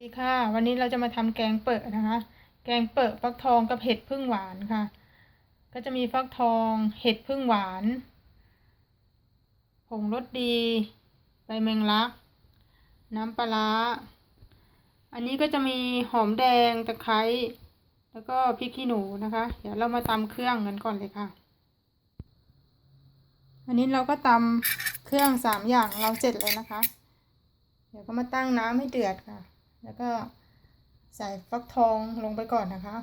สวัสดีค่ะ วันนี้เราจะมาทำแกงเปิดนะคะ แกงเปิดฟักทองกับเห็ดพึ่งหวานค่ะ ก็จะมีฟักทองเห็ดพึ่งหวาน ผงรสดีใบแมงลัก น้ำปลาร้าอันนี้ก็จะมีหอมแดงตะไคร้แล้วก็พริกขี้หนูนะคะ เดี๋ยวเรามาตำเครื่องกันก่อนเลยค่ะ อันนี้เราก็ตำเครื่องสามอย่างเราเสร็จเลยนะคะ เดี๋ยวก็มาตั้งน้ำให้เดือดค่ะ แล้วก็ใส่ฟักทองลงไปก่อนนะคะ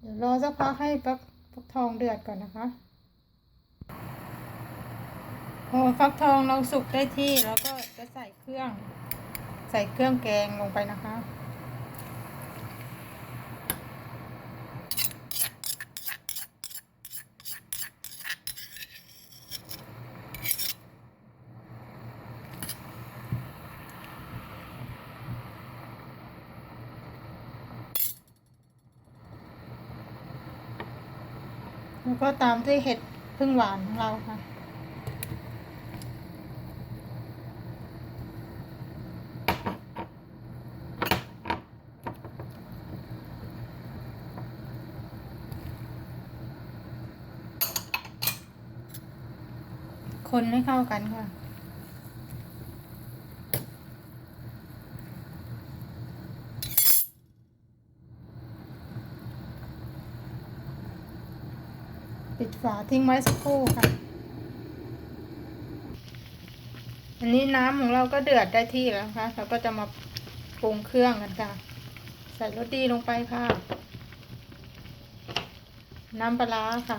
เดี๋ยวรอสักพักให้ฟักฟักทองเดือดก่อนนะคะพอฟักทองเราสุกได้ที่แล้วก็จะใส่เครื่อง ใส่เครื่องแกงลงไปนะคะ แล้วก็ตามด้วยเห็ดพึ่งหวานของเราค่ะ คนให้เข้ากันค่ะ ปิดฝาทิ้งไว้สักครู่ค่ะ อันนี้น้ำของเราก็เดือดได้ที่แล้วนะคะเราก็จะมาปรุงเครื่องกันค่ะ ใส่รสดีลงไปค่ะ น้ำปลาร้าค่ะ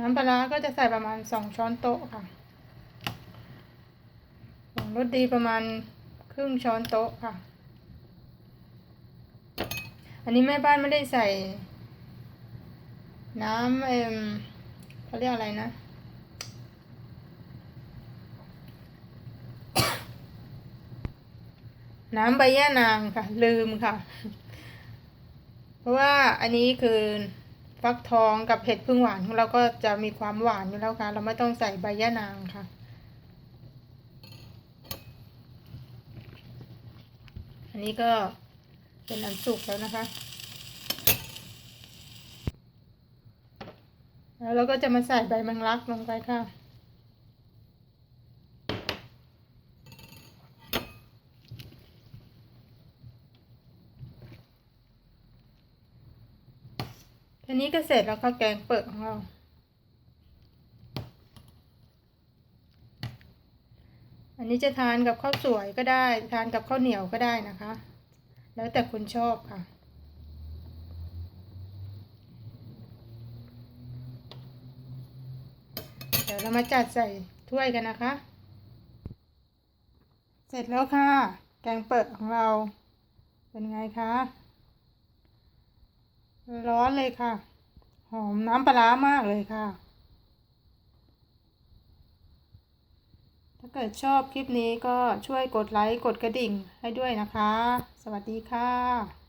น้ำปลาร้าก็จะใส่ประมาณสองช้อนโต๊ะค่ะผงรสดีประมาณครึ่งช้อนโต๊ะค่ะ อันนี้แม่บ้านไม่ได้ใส่ น้ำเอ็มเขาเรียกอะไรนะน้ำใบย่านางค่ะ ลืมค่ะ เพราะว่าอันนี้คือฟักทองกับเห็ดพึ่งหวานของเราก็จะมีความหวานอยู่แล้วค่ะ เราไม่ต้องใส่ใบย่านางค่ะ อันนี้ก็ เป็นอันสุกแล้วนะคะ แล้วเราก็จะมาใส่ใบแมงลักลงไปค่ะ ทีนี้ก็เสร็จแล้วค่ะแกงเปิดของเราอันนี้จะทานกับข้าวสวยก็ได้ ทานกับข้าวเหนียวก็ได้นะคะ แล้วแต่คุณชอบค่ะ เดี๋ยวเรามาจัดใส่ถ้วยกันนะคะ เสร็จแล้วค่ะ แกงเปิดของเราเป็นไงคะร้อนเลยค่ะ หอมน้ำปลาร้ามากเลยค่ะ ถ้า เกิดชอบคลิปนี้ก็ช่วยกดไลค์กดกระดิ่งให้ด้วยนะคะ สวัสดีค่ะ